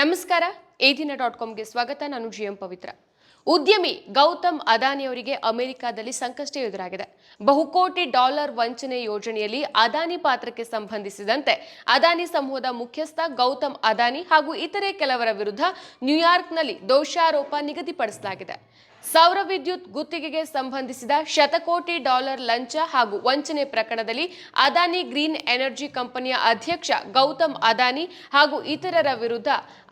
ನಮಸ್ಕಾರ, ಏದಿನ ದಿನ ಡಾಟ್ ಕಾಮ್ಗೆ ಸ್ವಾಗತ. ನಾನು ಜಿ ಎಂ ಪವಿತ್ರ. ಉದ್ಯಮಿ ಗೌತಮ್ ಅದಾನಿ ಅವರಿಗೆ ಅಮೆರಿಕಾದಲ್ಲಿ ಸಂಕಷ್ಟ ಎದುರಾಗಿದೆ ಬಹುಕೋಟಿ ಡಾಲರ್ ವಂಚನೆ ಯೋಜನೆಯಲ್ಲಿ ಅದಾನಿ ಪಾತ್ರಕ್ಕೆ ಸಂಬಂಧಿಸಿದಂತೆ ಅದಾನಿ ಸಮೂಹದ ಮುಖ್ಯಸ್ಥ ಗೌತಮ್ ಅದಾನಿ ಹಾಗೂ ಇತರೆ ಕೆಲವರ ವಿರುದ್ಧ ನ್ಯೂಯಾರ್ಕ್ನಲ್ಲಿ ದೋಷಾರೋಪ ನಿಗದಿಪಡಿಸಲಾಗಿದೆ. ಸೌರ ವಿದ್ಯುತ್ ಗುತ್ತಿಗೆಗೆ ಸಂಬಂಧಿಸಿದ ಶತಕೋಟಿ ಡಾಲರ್ ಲಂಚ ಹಾಗೂ ವಂಚನೆ ಪ್ರಕರಣದಲ್ಲಿ ಅದಾನಿ ಗ್ರೀನ್ ಎನರ್ಜಿ ಕಂಪನಿಯ ಅಧ್ಯಕ್ಷ ಗೌತಮ್ ಅದಾನಿ ಹಾಗೂ ಇತರರ ವಿರುದ್ಧ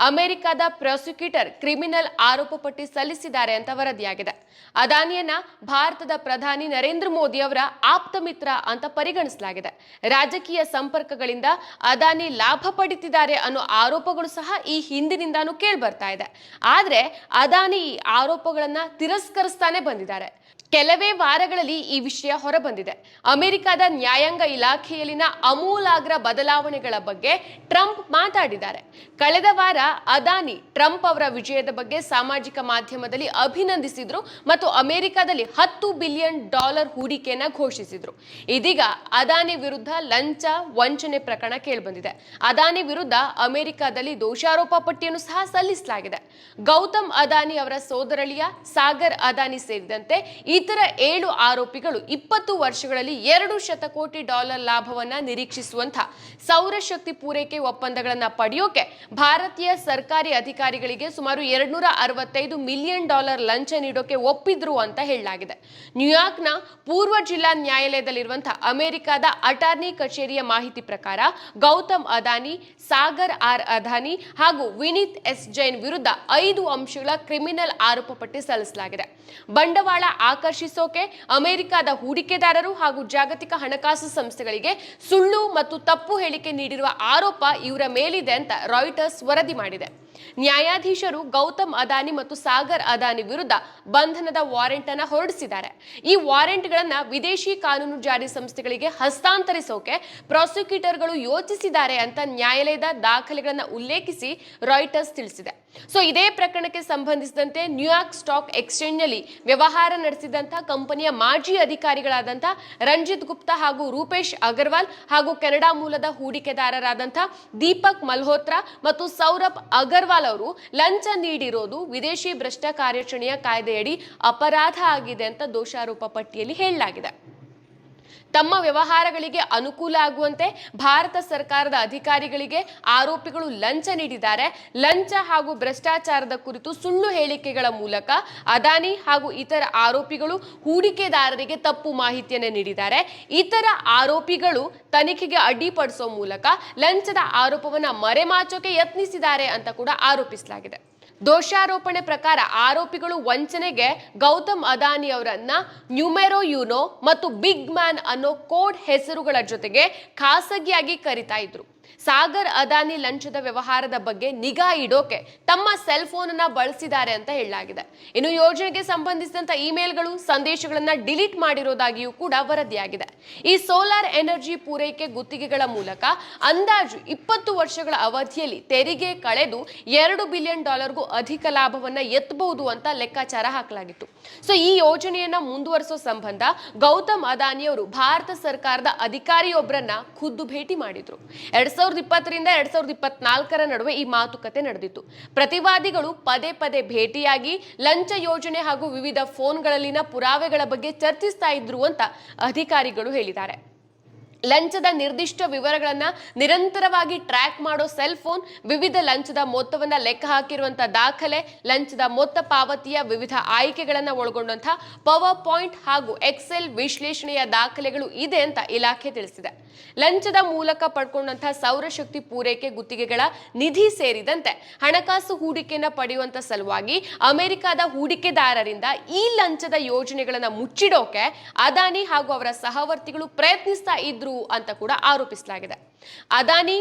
ಅಮೆರಿಕದ ಪ್ರಾಸಿಕ್ಯೂಟರ್ ಕ್ರಿಮಿನಲ್ ಆರೋಪ ಪಟ್ಟಿ ಸಲ್ಲಿಸಿದ್ದಾರೆ ಅಂತ ವರದಿಯಾಗಿದೆ. ಅದಾನಿಯನ್ನ ಭಾರತದ ಪ್ರಧಾನಿ ನರೇಂದ್ರ ಮೋದಿ ಅವರ ಆಪ್ತ ಮಿತ್ರ ಅಂತ ಪರಿಗಣಿಸಲಾಗಿದೆ. ರಾಜಕೀಯ ಸಂಪರ್ಕಗಳಿಂದ ಅದಾನಿ ಲಾಭ ಪಡಿತಿದ್ದಾರೆ ಅನ್ನೋ ಆರೋಪಗಳು ಸಹ ಈ ಹಿಂದಿನಿಂದಾನು ಕೇಳಿ ಬರ್ತಾ ಇದೆ. ಆದ್ರೆ ಅದಾನಿ ಈ ಆರೋಪಗಳನ್ನ ತಿರಸ್ಕರಿಸ್ತಾನೆ ಬಂದಿದ್ದಾರೆ. ಕೆಲವೇ ವಾರಗಳಲ್ಲಿ ಈ ವಿಷಯ ಹೊರಬಂದಿದೆ. ಅಮೆರಿಕದ ನ್ಯಾಯಾಂಗ ಇಲಾಖೆಯಲ್ಲಿನ ಅಮೂಲಾಗ್ರ ಬದಲಾವಣೆಗಳ ಬಗ್ಗೆ ಟ್ರಂಪ್ ಮಾತಾಡಿದ್ದಾರೆ. ಕಳೆದ ವಾರ ಅದಾನಿ ಟ್ರಂಪ್ ಅವರ ವಿಜಯದ ಬಗ್ಗೆ ಸಾಮಾಜಿಕ ಮಾಧ್ಯಮದಲ್ಲಿ ಅಭಿನಂದಿಸಿದ್ರು ಮತ್ತು ಅಮೆರಿಕದಲ್ಲಿ ಹತ್ತು ಬಿಲಿಯನ್ ಡಾಲರ್ ಹೂಡಿಕೆಯನ್ನ ಘೋಷಿಸಿದ್ರು. ಇದೀಗ ಅದಾನಿ ವಿರುದ್ಧ ಲಂಚ, ವಂಚನೆ ಪ್ರಕರಣ ಕೇಳಿಬಂದಿದೆ. ಅದಾನಿ ವಿರುದ್ಧ ಅಮೆರಿಕದಲ್ಲಿ ದೋಷಾರೋಪ ಪಟ್ಟಿಯನ್ನು ಸಹ ಸಲ್ಲಿಸಲಾಗಿದೆ. ಗೌತಮ್ ಅದಾನಿ ಅವರ ಸೋದರಳಿಯ, ಸಾಗರ್ ಅದಾನಿ ಸೇರಿದಂತೆ ಇತರ ಏಳು ಆರೋಪಿಗಳು ಇಪ್ಪತ್ತು ವರ್ಷಗಳಲ್ಲಿ ಎರಡು ಶತಕೋಟಿ ಡಾಲರ್ ಲಾಭವನ್ನ ನಿರೀಕ್ಷಿಸುವಂತಹ ಸೌರಶಕ್ತಿ ಪೂರೈಕೆ ಒಪ್ಪಂದಗಳನ್ನ ಪಡೆಯೋಕೆ ಭಾರತೀಯ ಸರ್ಕಾರಿ ಅಧಿಕಾರಿಗಳಿಗೆ ಸುಮಾರು ಎರಡ್ನೂರ ಅರವತ್ತೈದು ಮಿಲಿಯನ್ ಡಾಲರ್ ಲಂಚ ನೀಡೋಕೆ ಒಪ್ಪಿದ್ರು ಅಂತ ಹೇಳಲಾಗಿದೆ. ನ್ಯೂಯಾರ್ಕ್ನ ಪೂರ್ವ ಜಿಲ್ಲಾ ನ್ಯಾಯಾಲಯದಲ್ಲಿರುವಂತಹ ಅಮೆರಿಕದ ಅಟಾರ್ನಿ ಕಚೇರಿಯ ಮಾಹಿತಿ ಪ್ರಕಾರ ಗೌತಮ್ ಅದಾನಿ, ಸಾಗರ್ ಆರ್ ಅದಾನಿ ಹಾಗೂ ವಿನೀತ್ ಎಸ್ ಜೈನ್ ವಿರುದ್ಧ ಐದು ಅಂಶಗಳ ಕ್ರಿಮಿನಲ್ ಆರೋಪ ಪಟ್ಟಿ ಸಲ್ಲಿಸಲಾಗಿದೆ. ಬಂಡವಾಳ ಆಕರ್ಷಿಸೋಕೆ ಅಮೆರಿಕದ ಹೂಡಿಕೆದಾರರು ಹಾಗೂ ಜಾಗತಿಕ ಹಣಕಾಸು ಸಂಸ್ಥೆಗಳಿಗೆ ಸುಳ್ಳು ಮತ್ತು ತಪ್ಪು ಹೇಳಿಕೆ ನೀಡಿರುವ ಆರೋಪ ಇವರ ಮೇಲಿದೆ ಅಂತ ರಾಯ್ಟರ್ಸ್ ವರದಿ ಮಾಡಿದೆ. ನ್ಯಾಯಾಧೀಶರು ಗೌತಮ್ ಅದಾನಿ ಮತ್ತು ಸಾಗರ್ ಅದಾನಿ ವಿರುದ್ಧ ಬಂಧನದ ವಾರೆಂಟ್ ಅನ್ನ ಹೊರಡಿಸಿದ್ದಾರೆ. ಈ ವಾರೆಂಟ್ಗಳನ್ನು ವಿದೇಶಿ ಕಾನೂನು ಜಾರಿ ಸಂಸ್ಥೆಗಳಿಗೆ ಹಸ್ತಾಂತರಿಸೋಕೆ ಪ್ರಾಸಿಕ್ಯೂಟರ್ಗಳು ಯೋಚಿಸಿದ್ದಾರೆ ಅಂತ ನ್ಯಾಯಾಲಯದ ದಾಖಲೆಗಳನ್ನು ಉಲ್ಲೇಖಿಸಿ ರಾಯ್ಟರ್ಸ್ ತಿಳಿಸಿದೆ. ಸೊ ಇದೇ ಪ್ರಕರಣಕ್ಕೆ ಸಂಬಂಧಿಸಿದಂತೆ ನ್ಯೂಯಾರ್ಕ್ ಸ್ಟಾಕ್ ಎಕ್ಸ್ಚೇಂಜ್ನಲ್ಲಿ ವ್ಯವಹಾರ ನಡೆಸಿದಂತಹ ಕಂಪನಿಯ ಮಾಜಿ ಅಧಿಕಾರಿಗಳಾದಂತಹ ರಂಜಿತ್ ಗುಪ್ತಾ ಹಾಗೂ ರೂಪೇಶ್ ಅಗರ್ವಾಲ್ ಹಾಗೂ ಕೆನಡಾ ಮೂಲದ ಹೂಡಿಕೆದಾರರಾದಂತಹ ದೀಪಕ್ ಮಲ್ಹೋತ್ರಾ ಮತ್ತು ಸೌರಭ್ ಅಗರ್ವಾಲ್ ಅವರು ಲಂಚ ನೀಡಿರೋದು ವಿದೇಶಿ ಭ್ರಷ್ಟ ಕಾರ್ಯಾಚರಣೆಯ ಕಾಯ್ದೆಯಡಿ ಅಪರಾಧ ಆಗಿದೆ ಅಂತ ದೋಷಾರೋಪ ಪಟ್ಟಿಯಲ್ಲಿ ಹೇಳಲಾಗಿದೆ. ತಮ್ಮ ವ್ಯವಹಾರಗಳಿಗೆ ಅನುಕೂಲ ಆಗುವಂತೆ ಭಾರತ ಸರ್ಕಾರದ ಅಧಿಕಾರಿಗಳಿಗೆ ಆರೋಪಿಗಳು ಲಂಚ ನೀಡಿದ್ದಾರೆ. ಲಂಚ ಹಾಗೂ ಭ್ರಷ್ಟಾಚಾರದ ಕುರಿತು ಸುಳ್ಳು ಹೇಳಿಕೆಗಳ ಮೂಲಕ ಅದಾನಿ ಹಾಗೂ ಇತರ ಆರೋಪಿಗಳು ಹೂಡಿಕೆದಾರರಿಗೆ ತಪ್ಪು ಮಾಹಿತಿಯನ್ನು ನೀಡಿದ್ದಾರೆ. ಇತರ ಆರೋಪಿಗಳು ತನಿಖೆಗೆ ಅಡ್ಡಿಪಡಿಸುವ ಮೂಲಕ ಲಂಚದ ಆರೋಪವನ್ನ ಮರೆಮಾಚೋಕೆ ಯತ್ನಿಸಿದ್ದಾರೆ ಅಂತ ಕೂಡ ಆರೋಪಿಸಲಾಗಿದೆ. ದೋಷಾರೋಪಣೆ ಪ್ರಕಾರ ಆರೋಪಿಗಳು ವಂಚನೆಗೆ ಗೌತಮ್ ಅದಾನಿ ಅವರನ್ನ ನ್ಯೂಮೆರೋ ಯುನೋ ಮತ್ತು ಬಿಗ್ ಮ್ಯಾನ್ ಅನ್ನೋ ಕೋಡ್ ಹೆಸರುಗಳ ಜೊತೆಗೆ ಖಾಸಗಿಯಾಗಿ ಕರಿತಾ ಇದ್ರು. ಸಾಗರ್ ಅದಾನಿ ಲಂಚದ ವ್ಯವಹಾರದ ಬಗ್ಗೆ ನಿಗಾ ಇಡೋಕೆ ತಮ್ಮ ಸೆಲ್ ಫೋನ್ ಅನ್ನ ಬಳಸಿದ್ದಾರೆ ಅಂತ ಹೇಳಲಾಗಿದೆ. ಇನ್ನು ಯೋಜನೆಗೆ ಸಂಬಂಧಿಸಿದಂತ ಇಮೇಲ್ಗಳು, ಸಂದೇಶಗಳನ್ನ ಡಿಲೀಟ್ ಮಾಡಿರೋದಾಗಿಯೂ ಕೂಡ ವರದಿಯಾಗಿದೆ. ಈ ಸೋಲಾರ್ ಎನರ್ಜಿ ಪೂರೈಕೆ ಗುತ್ತಿಗೆಗಳ ಮೂಲಕ ಅಂದಾಜು ಇಪ್ಪತ್ತು ವರ್ಷಗಳ ಅವಧಿಯಲ್ಲಿ ತೆರಿಗೆ ಕಳೆದು ಎರಡು ಬಿಲಿಯನ್ ಡಾಲರ್ಗೂ ಅಧಿಕ ಲಾಭವನ್ನ ಎತ್ತಬಹುದು ಅಂತ ಲೆಕ್ಕಾಚಾರ ಹಾಕಲಾಗಿತ್ತು. ಸೊ, ಈ ಯೋಜನೆಯನ್ನ ಮುಂದುವರಿಸೋ ಸಂಬಂಧ ಗೌತಮ್ ಅದಾನಿಯವರು ಭಾರತ ಸರ್ಕಾರದ ಅಧಿಕಾರಿಯೊಬ್ಬರನ್ನ ಖುದ್ದು ಭೇಟಿ ಮಾಡಿದ್ರು. ಎರಡ್ ಸಾವಿರದ ಇಪ್ಪತ್ತರಿಂದ ಎರಡ್ ಸಾವಿರದ ಇಪ್ಪತ್ನಾಲ್ಕರ ನಡುವೆ ಈ ಮಾತುಕತೆ ನಡೆದಿತ್ತು. ಪ್ರತಿವಾದಿಗಳು ಪದೇ ಪದೇ ಭೇಟಿಯಾಗಿ ಲಂಚ ಯೋಜನೆ ಹಾಗೂ ವಿವಿಧ ಫೋನ್ಗಳಲ್ಲಿನ ಪುರಾವೆಗಳ ಬಗ್ಗೆ ಚರ್ಚಿಸ್ತಾ ಇದ್ರು ಅಂತ ಅಧಿಕಾರಿಗಳು ಹೇಳಿದ್ದಾರೆ. ಲಂಚದ ನಿರ್ದಿಷ್ಟ ವಿವರಗಳನ್ನ ನಿರಂತರವಾಗಿ ಟ್ರ್ಯಾಕ್ ಮಾಡೋ ಸೆಲ್ ಫೋನ್ ವಿವಿಧ ಲಂಚದ ಮೊತ್ತವನ್ನ ಲೆಕ್ಕ ಹಾಕಿರುವಂತಹ ದಾಖಲೆ, ಲಂಚದ ಮೊತ್ತ ಪಾವತಿಯ ವಿವಿಧ ಆಯ್ಕೆಗಳನ್ನ ಒಳಗೊಂಡಂತಹ ಪವರ್ ಪಾಯಿಂಟ್ ಹಾಗೂ ಎಕ್ಸೆಲ್ ವಿಶ್ಲೇಷಣೆಯ ದಾಖಲೆಗಳು ಇದೆ ಅಂತ ಇಲಾಖೆ ತಿಳಿಸಿದೆ. ಲಂಚದ ಮೂಲಕ ಪಡ್ಕೊಂಡಂತಹ ಸೌರಶಕ್ತಿ ಪೂರೈಕೆ ಗುತ್ತಿಗೆಗಳ ನಿಧಿ ಸೇರಿದಂತೆ ಹಣಕಾಸು ಹೂಡಿಕೆಯನ್ನ ಪಡೆಯುವಂತ ಸಲುವಾಗಿ ಅಮೆರಿಕದ ಹೂಡಿಕೆದಾರರಿಂದ ಈ ಲಂಚದ ಯೋಜನೆಗಳನ್ನ ಮುಚ್ಚಿಡೋಕೆ ಅದಾನಿ ಹಾಗೂ ಅವರ ಸಹವರ್ತಿಗಳು ಪ್ರಯತ್ನಿಸ್ತಾ ಇದ್ರು ಅಂತ ಕೂಡ ಆರೋಪಿಸಲಾಗಿದೆ. ಅದಾನಿ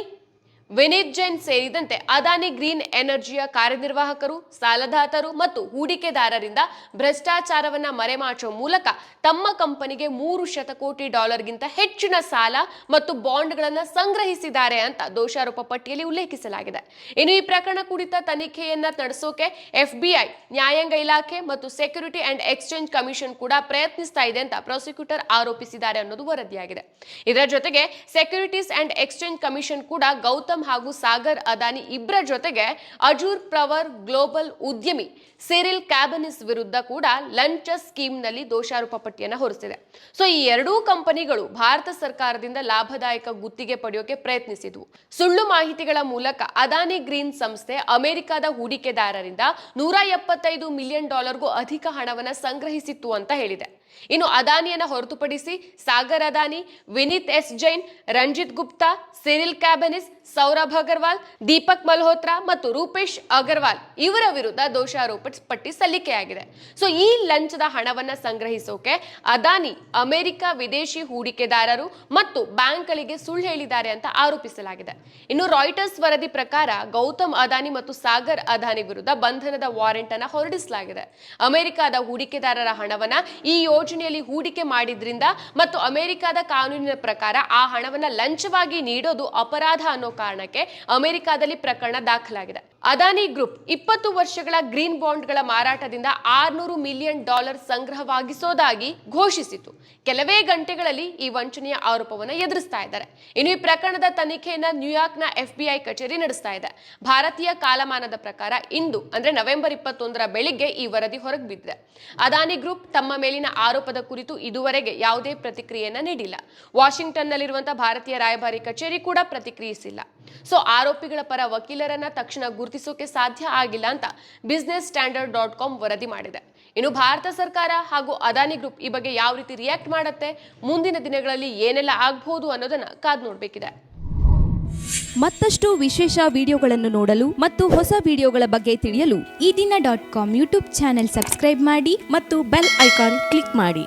ವಿನೀತ್ ಜೈನ್ ಸೇರಿದಂತೆ ಅದಾನಿ ಗ್ರೀನ್ ಎನರ್ಜಿಯ ಕಾರ್ಯನಿರ್ವಾಹಕರು, ಸಾಲದಾತರು ಮತ್ತು ಹೂಡಿಕೆದಾರರಿಂದ ಭ್ರಷ್ಟಾಚಾರವನ್ನ ಮರೆಮಾಚುವ ಮೂಲಕ ತಮ್ಮ ಕಂಪನಿಗೆ ಮೂರು ಶತಕೋಟಿ ಡಾಲರ್ಗಿಂತ ಹೆಚ್ಚಿನ ಸಾಲ ಮತ್ತು ಬಾಂಡ್ಗಳನ್ನು ಸಂಗ್ರಹಿಸಿದ್ದಾರೆ ಅಂತ ದೋಷಾರೋಪ ಪಟ್ಟಿಯಲ್ಲಿ ಉಲ್ಲೇಖಿಸಲಾಗಿದೆ. ಇನ್ನು ಈ ಪ್ರಕರಣ ಕುರಿತ ತನಿಖೆಯನ್ನ ನಡೆಸೋಕೆ ಎಫ್ಬಿಐ, ನ್ಯಾಯಾಂಗ ಇಲಾಖೆ ಮತ್ತು ಸೆಕ್ಯೂರಿಟಿ ಅಂಡ್ ಎಕ್ಸ್ಚೇಂಜ್ ಕಮಿಷನ್ ಕೂಡ ಪ್ರಯತ್ನಿಸ್ತಾ ಇದೆ ಅಂತ ಪ್ರಾಸಿಕ್ಯೂಟರ್ ಆರೋಪಿಸಿದ್ದಾರೆ ಅನ್ನೋದು ವರದಿಯಾಗಿದೆ. ಇದರ ಜೊತೆಗೆ ಸೆಕ್ಯೂರಿಟೀಸ್ ಅಂಡ್ ಎಕ್ಸ್ಚೇಂಜ್ ಕಮಿಷನ್ ಕೂಡ ಗೌತಮ್ ಗೌತಮ್ ಹಾಗೂ ಸಾಗರ್ ಅದಾನಿ ಇಬ್ಬರ ಜೊತೆಗೆ ಅಜೂರ್ ಪ್ರವರ್ ಗ್ಲೋಬಲ್ ಉದ್ಯಮಿ ಸಿರಿಲ್ ಕ್ಯಾಬನಿಸ್ ವಿರುದ್ಧ ಕೂಡ ಲಂಚ ಸ್ಕೀಮ್ನಲ್ಲಿ ದೋಷಾರೋಪ ಪಟ್ಟಿಯನ್ನು ಹೊರಿಸಿದೆ. ಸೊ, ಈ ಎರಡೂ ಕಂಪನಿಗಳು ಭಾರತ ಸರ್ಕಾರದಿಂದ ಲಾಭದಾಯಕ ಗುತ್ತಿಗೆ ಪಡೆಯೋಕೆ ಪ್ರಯತ್ನಿಸಿದ್ವು. ಸುಳ್ಳು ಮಾಹಿತಿಗಳ ಮೂಲಕ ಅದಾನಿ ಗ್ರೀನ್ ಸಂಸ್ಥೆ ಅಮೆರಿಕದ ಹೂಡಿಕೆದಾರರಿಂದ ನೂರ ಎಪ್ಪತ್ತೈದು ಮಿಲಿಯನ್ ಡಾಲರ್ಗೂ ಅಧಿಕ ಹಣವನ್ನು ಸಂಗ್ರಹಿಸಿತ್ತು ಅಂತ ಹೇಳಿದೆ. ಇನ್ನು ಅದಾನಿಯನ್ನ ಹೊರತುಪಡಿಸಿ Sagar Adani, Vineet S Jain, Ranjit Gupta, Cyril Cabanes, Saurabh Agarwal, Deepak Malhotra ಮತ್ತು ರೂಪೇಶ್ ಅಗರ್ವಾಲ್ ಇವರ ವಿರುದ್ಧ ದೋಷಾರೋಪ ಪಟ್ಟಿ ಸಲ್ಲಿಕೆಯಾಗಿದೆ. ಸೊ, ಈ ಲಂಚದ ಹಣವನ್ನ ಸಂಗ್ರಹಿಸೋಕೆ ಅದಾನಿ ಅಮೆರಿಕ ವಿದೇಶಿ ಹೂಡಿಕೆದಾರರು ಮತ್ತು ಬ್ಯಾಂಕ್ಗಳಿಗೆ ಸುಳ್ಳು ಹೇಳಿದ್ದಾರೆ ಅಂತ ಆರೋಪಿಸಲಾಗಿದೆ. ಇನ್ನು ರಾಯ್ಟರ್ಸ್ ವರದಿ ಪ್ರಕಾರ ಗೌತಮ್ ಅದಾನಿ ಮತ್ತು ಸಾಗರ್ ಅದಾನಿ ವಿರುದ್ಧ ಬಂಧನದ ವಾರೆಂಟ್ ಅನ್ನು ಹೊರಡಿಸಲಾಗಿದೆ. ಅಮೆರಿಕದ ಹೂಡಿಕೆದಾರರ ಹಣವನ್ನ ಈ ಯೋಜನೆಯಲ್ಲಿ ಹೂಡಿಕೆ ಮಾಡಿದ್ರಿಂದ ಮತ್ತು ಅಮೆರಿಕದ ಕಾನೂನಿನ ಪ್ರಕಾರ ಆ ಹಣವನ್ನ ಲಂಚವಾಗಿ ನೀಡೋದು ಅಪರಾಧ ಅನ್ನೋ ಕಾರಣಕ್ಕೆ ಅಮೆರಿಕದಲ್ಲಿ ಪ್ರಕರಣ ದಾಖಲಾಗಿದೆ. ಅದಾನಿ ಗ್ರೂಪ್ ಇಪ್ಪತ್ತು ವರ್ಷಗಳ ಗ್ರೀನ್ ಬಾಂಡ್ಗಳ ಮಾರಾಟದಿಂದ ಆರ್ನೂರು ಮಿಲಿಯನ್ ಡಾಲರ್ ಸಂಗ್ರಹವಾಗಿಸೋದಾಗಿ ಘೋಷಿಸಿತು. ಕೆಲವೇ ಗಂಟೆಗಳಲ್ಲಿ ಈ ವಂಚನೆಯ ಆರೋಪವನ್ನು ಎದುರಿಸ್ತಾ ಇದ್ದಾರೆ. ಇನ್ನು ಈ ಪ್ರಕರಣದ ತನಿಖೆಯನ್ನ ನ್ಯೂಯಾರ್ಕ್ನ ಎಫ್ಬಿಐ ಕಚೇರಿ ನಡೆಸ್ತಾ ಇದೆ. ಭಾರತೀಯ ಕಾಲಮಾನದ ಪ್ರಕಾರ ಇಂದು, ಅಂದ್ರೆ ನವೆಂಬರ್ ಇಪ್ಪತ್ತೊಂದರ ಬೆಳಿಗ್ಗೆ ಈ ವರದಿ ಹೊರಗೆ ಬಿದ್ದಿದೆ. ಅದಾನಿ ಗ್ರೂಪ್ ತಮ್ಮ ಮೇಲಿನ ಆರೋಪದ ಕುರಿತು ಇದುವರೆಗೆ ಯಾವುದೇ ಪ್ರತಿಕ್ರಿಯೆಯನ್ನು ನೀಡಿಲ್ಲ. ವಾಷಿಂಗ್ಟನ್ನಲ್ಲಿರುವಂತಹ ಭಾರತೀಯ ರಾಯಭಾರಿ ಕಚೇರಿ ಕೂಡ ಪ್ರತಿಕ್ರಿಯಿಸಿಲ್ಲ. ಸೊ ಆರೋಪಿಗಳ ಪರ ವಕೀಲರನ್ನ ತಕ್ಷಣ ಗುರುತಿಸೋಕೆ ಸಾಧ್ಯ ಆಗಿಲ್ಲ ಅಂತ ಬಿಸ್ನೆಸ್ ಸ್ಟ್ಯಾಂಡರ್ಡ್ ಡಾಟ್ ಕಾಮ್ ವರದಿ ಮಾಡಿದೆ. ಇನ್ನು ಭಾರತ ಸರ್ಕಾರ ಹಾಗೂ ಅದಾನಿ ಗ್ರೂಪ್ ಈ ಬಗ್ಗೆ ಯಾವ ರೀತಿ ರಿಯಾಕ್ಟ್ ಮಾಡುತ್ತೆ, ಮುಂದಿನ ದಿನಗಳಲ್ಲಿ ಏನೆಲ್ಲ ಆಗಬಹುದು ಅನ್ನೋದನ್ನ ಕಾದ್ ನೋಡಬೇಕಿದೆ. ಮತ್ತಷ್ಟು ವಿಶೇಷ ವಿಡಿಯೋಗಳನ್ನು ನೋಡಲು ಮತ್ತು ಹೊಸ ವಿಡಿಯೋಗಳ ಬಗ್ಗೆ ತಿಳಿಯಲು Ee Dina dot com YouTube channel subscribe ಮಾಡಿ ಮತ್ತು ಬೆಲ್ ಐಕಾನ್ ಕ್ಲಿಕ್ ಮಾಡಿ.